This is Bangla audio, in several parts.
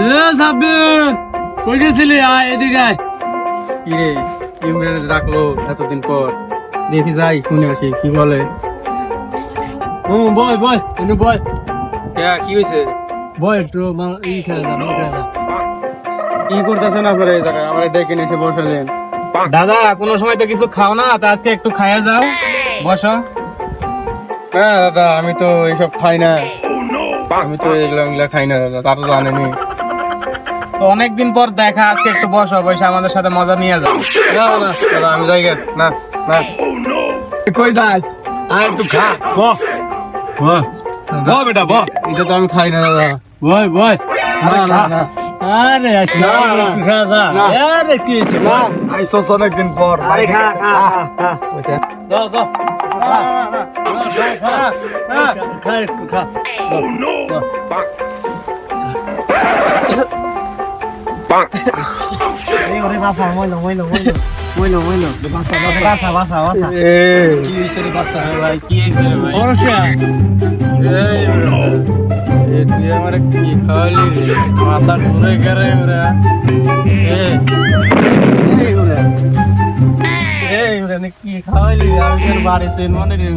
এ সাব্বির কই গেছিলি? আয় এদিকে আয়। ডাকলো এতদিন পর। দেখি যাই শুনে আর কি কি বলে। হুম এনে বয় হ্যাঁ কি হয়েছে বয় একটু ই খেয়ে যা মাল খেয়ে যা। কি করতেছেন আপনারা এই জায়গায়? আমার ডেকে নিয়ে এসে বসালেন। দাদা কোনো সময় তো কিছু খাও না তা আজকে একটু খাইয়া যাও। বসো। হ্যাঁ দাদা আমি তো এইসব খাই না। আমি তো এগুলা এগুলা খাই না দাদা তা তো জানেনি তো অনেকদিন পর দেখা আজকে একটু বসো বসে আমাদের সাথে মজা নিয়ে যাও। না না আমি যাই গে। না না। কই যাস? আয় একটু খা বহ। বহ। বহ বেটা বহ। এটা তো আমি খাই না দাদা। বয় বয়। না না না। আরে আস না একটু খা যা আরে কি হয়েছে? না আইসোস অনেকদিন পর। আরে খা খা খা। বুঝছে? দাও দাও খা খা খা খা। একটু খা এই ওরে বাসা মইলো মইলো মইলো মইলো মইলো বাসা বাসা বাসা বাসা বাসা কি হইছে রে বাসা ভাই কি হয়েছে রে ভাই সমস্যা এই এ তুই আমার কি খাওয়ালি? মাথা ঘুরে গেলে ওরা এই ওরা এই ওরা নে কি খাওয়ালি? আমি তোর বাড়ি সেন মানে রে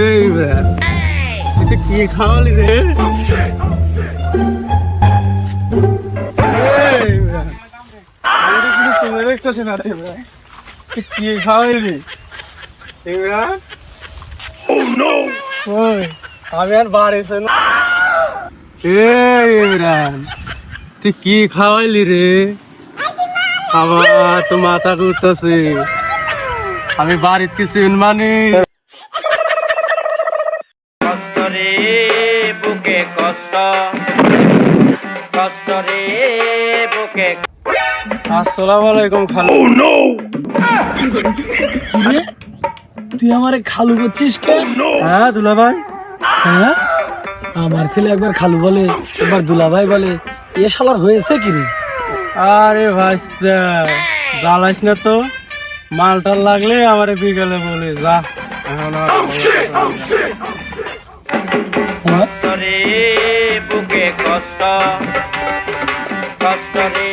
এই ওরা এটা কি খাওয়ালি রে শুনে না কি খাওয়ালি রে? এই ওরা ওই আমি আর বাড়ি সেন এই ইমরান তুই কি খাওয়াইলি রে? আমার তো মাথা ঘুরতেছে। আমি বাড়িতে কিছু মানি। কষ্ট রে বুকে কষ্ট। কষ্ট রে বুকে আসসালামু আলাইকুম খালু ও নো তুই আমারে খালু করছিস কে? হ্যাঁ দুলা ভাই হ্যাঁ? আমার ছেলে একবার খালু বলে একবার দুলা ভাই বলে। এ শালার হয়েছে কি রে আরে ভাইস্তা জ্বালাইস না তো। মালটাল লাগলে আমারে বিকালে বলে যা। এখন হ্যাঁ? বুকে কষ্ট। কষ্ট রে।